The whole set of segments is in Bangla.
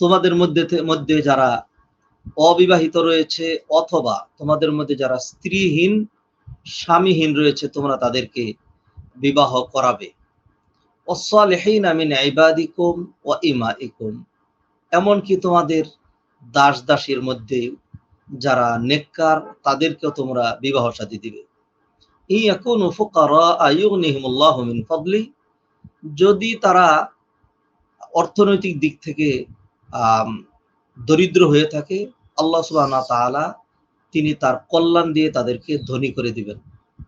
তোমাদের মধ্যে মধ্যে যারা অবিবাহিত রয়েছে অথবা তোমাদের মধ্যে যারা স্ত্রীহীন, স্বামীহীন রয়েছে, তোমরা তাদেরকে বিবাহ করাবে। অসালেহীন আমিন এমনকি তোমাদের দাস দাসীর মধ্যে যারা নেককার, তাদেরকেও তোমরা বিবাহ সাথী দিবে। এখন ফুকারা আয়ুগনিহিমুল্লাহ যদি তারা অর্থনৈতিক দিক থেকে দরিদ্র হয়ে থাকে আল্লাহ তাআলা তিনি তার কল্যাণ দিয়ে তাদেরকে ধনী করে দিবেন।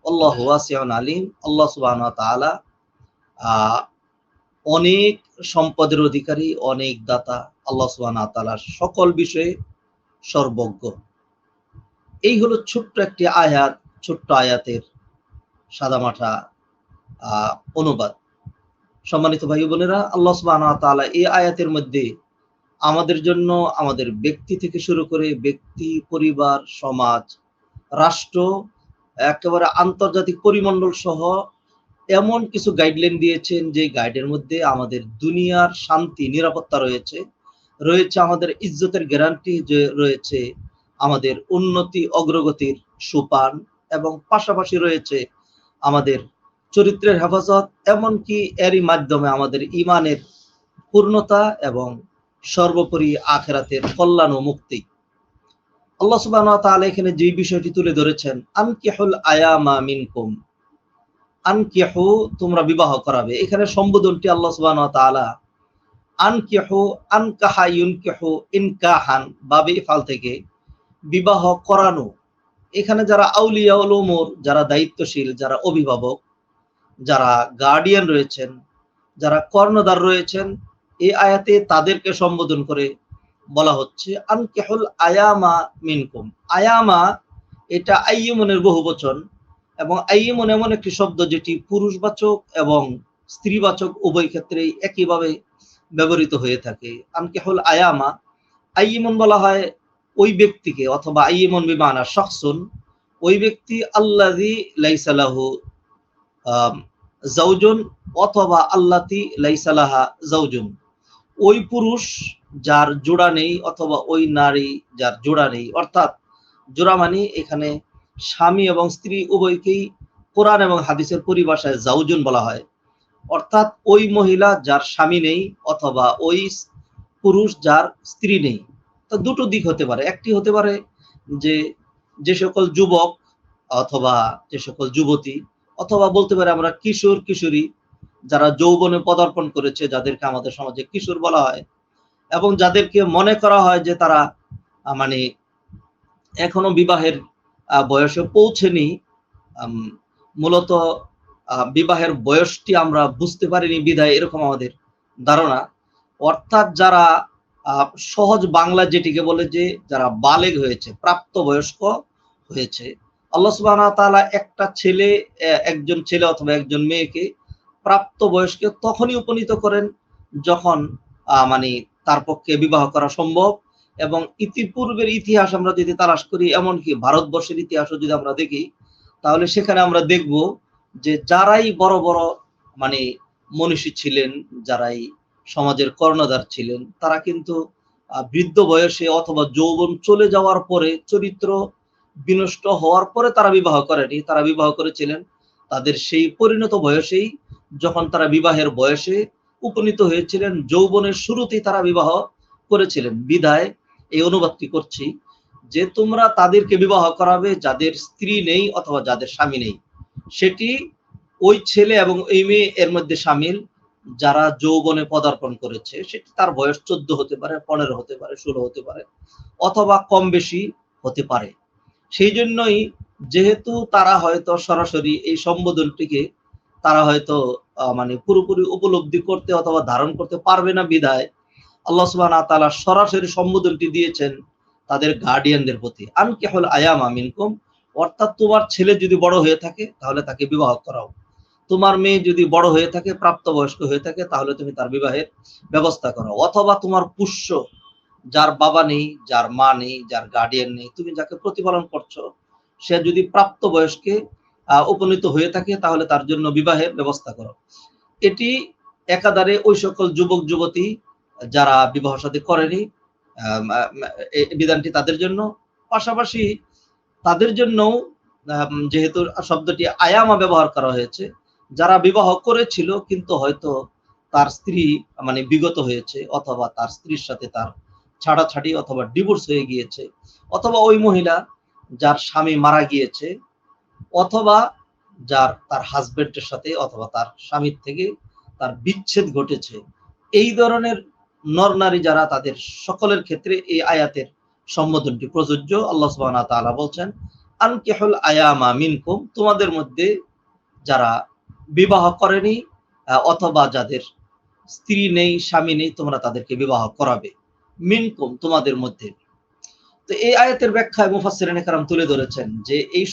আল্লাহ ওয়াসিউন আলিম আল্লাহ তাআলা আহ, অনেক সম্পদের অধিকারী অনেক দাতা আল্লাহ সুবহানাহু ওয়া সকল বিষয়ে সর্বজ্ঞ। এই হলো ছোট্ট একটি আয়াত ছোট্ট আয়াতের সাদামাঠা অনুবাদ। সম্মানিত ভাই বোনেরা, আল্লাহ তাআলা এই আয়াতের মধ্যে আমাদের জন্য আমাদের ব্যক্তি থেকে শুরু করে ব্যক্তি, পরিবার, সমাজ, রাষ্ট্র, একেবারে আন্তর্জাতিক পরিমণ্ডল সহ এমন কিছু গাইডলাইন দিয়েছেন যে গাইডের মধ্যে আমাদের দুনিয়ার শান্তি, নিরাপত্তা রয়েছে। রয়েছে আমাদের ইজ্জতের গ্যারান্টি যে রয়েছে আমাদের উন্নতি, অগ্রগতির সুপান এবং পাশাপাশি রয়েছে আমাদের চরিত্রের হেফাজত, এমনকি এরই মাধ্যমে আমাদের ইমানের পূর্ণতা এবং সর্বোপরি আখেরাতের কল্যাণ ও মুক্তি। আল্লাহ তাআলা এখানে যে বিষয়টি তুলে ধরেছেন, আনকিহুল আয়ামা মিনকুম, আনকিহু তোমরা বিবাহ করাবে। এখানে সম্বোধনটি আল্লাহ ওয়া তাআলা, আনকিহু আনকাহা ইউনকিহু ইনকাহান, বাবে ইফাল থেকে বিবাহ করানো। এখানে যারা আউলিয়া উল উমুর, যারা দায়িত্বশীল, যারা অভিভাবক যারা গার্ডিয়ান রয়েছেন, যারা কর্ণধার রয়েছেন, এই আয়াতে তাদেরকে সম্বোধন করে বলা হচ্ছে, আনকেহুল আয়ামা মিনকুম। আয়ামা, এটা আইয়মনের বহু বচন এবং আইয়মন এমন একটি শব্দ যেটি পুরুষবাচক এবং স্ত্রীবাচক উভয় ক্ষেত্রেই একইভাবে ব্যবহৃত হয়ে থাকে। আনকেহুল আয়ামা, আইয়মন বলা হয় ওই ব্যক্তিকে অথবা আইয়মন বিমানা, শখসুন, ওই ব্যক্তি আল্লাদি লাইসালাহু জাউজুন অথবা আল্লাতি লাইসালাহা জাউজুন ওই পুরুষ যার জোড়া নেই অথবা ওই নারী যার জোড়া নেই, অর্থাৎ জোড়া মানে এখানে স্বামী এবং স্ত্রী উভয়কেই কোরআন এবং হাদিসের পরিভাষায় জাউজুন বলা হয়। অর্থাৎ ওই মহিলা যার স্বামী নেই অথবা ওই পুরুষ যার স্ত্রী নেই। তো দুটো দিক হতে পারে। একটি হতে পারে যে যে সকল যুবক অথবা যে সকল যুবতী অথবা বলতে পারে আমরা কিশোর, কিশোরী যারা যৌবনে পদার্পণ করেছে, যাদেরকে আমাদের সমাজে কিশোর বলা হয় এবং যাদেরকে মনে করা হয় যে তারা মানে এখনও বিবাহের বয়সে পৌঁছেনি মূলত বিবাহের বয়সটি আমরা বুঝতে পারিনি বিধায় এরকম আমাদের ধারণা। অর্থাৎ যারা সহজ বাংলা যেটিকে বলে যে যারা বালেগ হয়েছে প্রাপ্ত বয়স্ক হয়েছে আল্লাহ সুবহানাহু ওয়া তাআলা একটা ছেলে একজন ছেলে অথবা একজন মেয়েকে প্রাপ্ত বয়স্কে তখনই উপনীত করেন যখন মানে তার পক্ষে বিবাহ করা সম্ভব এবং ইতিপূর্বের ইতিহাস আমরা যদি তালাশ করি, এমনকি ভারতবর্ষের ইতিহাসও যদি আমরা দেখি, তাহলে সেখানে আমরা দেখব যে যারাই বড় বড় মানে মনীষী ছিলেন, যারাই সমাজের কর্ণধার ছিলেন, তারা কিন্তু বৃদ্ধ বয়সে অথবা যৌবন চলে যাওয়ার পরে চরিত্র বিনষ্ট হওয়ার পরে তারা বিবাহ করেনি। তারা বিবাহ করেছিলেন তাদের সেই পরিণত বয়সেই, যখন তারা বিবাহের বয়সে উপনীত হয়েছিলেন, যৌবনের শুরুতেই তারা বিবাহ করেছিলেন। বিদায় এই অনুবাদটি করছি যে তোমরা তাদেরকে বিবাহ করাবে যাদের স্ত্রী নেই অথবা যাদের স্বামী নেই। সেটি ওই ছেলে এবং এই মেয়ে এর মধ্যে সামিল যারা যৌবনে পদার্পণ করেছে। সেটি তার বয়স চোদ্দ হতে পারে, পনেরো হতে পারে, ষোলো হতে পারে অথবা কম বেশি হতে পারে। সেই জন্যই যেহেতু তারা হয়তো সরাসরি এই সম্বোধনটিকে তারা হয়তো মানে পুরোপুরি উপলব্ধি করতে অথবা ধারণ করতে পারবে না বিধায় আল্লাহ সুবহানাহু ওয়া তাআলা সরাসরি সম্বোধনটি দিয়েছেন তাদের গার্ডিয়ানদের প্রতি। আনকিহুল আয়ামা মিনকুম, অর্থাৎ তোমার ছেলে যদি বড় হয়ে থাকে, তাহলে তাকে বিবাহ করাও। তোমার মেয়ে যদি বড় হয়ে থাকে, প্রাপ্তবয়স্ক হয়ে থাকে, তাহলে তুমি তার বিবাহের ব্যবস্থা করো অথবা তোমার পুষ্য যার বাবা নেই যার মা নেই যার গার্ডিয়ান নেই তুমি যাকে প্রতিপালন করছ সে যদি প্রাপ্তবয়স্কে আহ, উপনীত হয়ে থাকে তাহলে তার জন্য বিবাহের ব্যবস্থা করো। এটি একাধারে ওই সকল যুবক যুবতী যারা বিবাহ সাথে করেনি বিধানটি তাদের জন্য। পাশাপাশি তাদের জন্য যেহেতু শব্দটি আয়ামা ব্যবহার করা হয়েছে যারা বিবাহ করেছিল কিন্তু হয়তো তার স্ত্রী মানে বিগত হয়েছে অথবা তার স্ত্রীর সাথে তার ছাড়াছাড়ি অথবা ডিভোর্স হয়ে গিয়েছে, অথবা ওই মহিলা যার স্বামী মারা গিয়েছে, অথবা যার তার হাজবেন্ডের সাথে অথবা তার স্বামীর থেকে তার বিচ্ছেদ ঘটেছে। এই ধরনের নর নারী যারা তাদের সকলের ক্ষেত্রে এই আয়াতের সম্বোধনটি প্রযোজ্য। আল্লাহ ওয়া তাআলা বলছেন, আনকিহুল আয়ামা মিনকুম তোমাদের মধ্যে যারা বিবাহ করেনি অথবা যাদের স্ত্রী নেই, স্বামী নেই, তোমরা তাদেরকে বিবাহ করাবে। মিনকুম তোমাদের মধ্যে। তো এই আয়াতের ব্যাখ্যায় মুফাসসিরিন কারাম তুলে ধরেছেন যে এই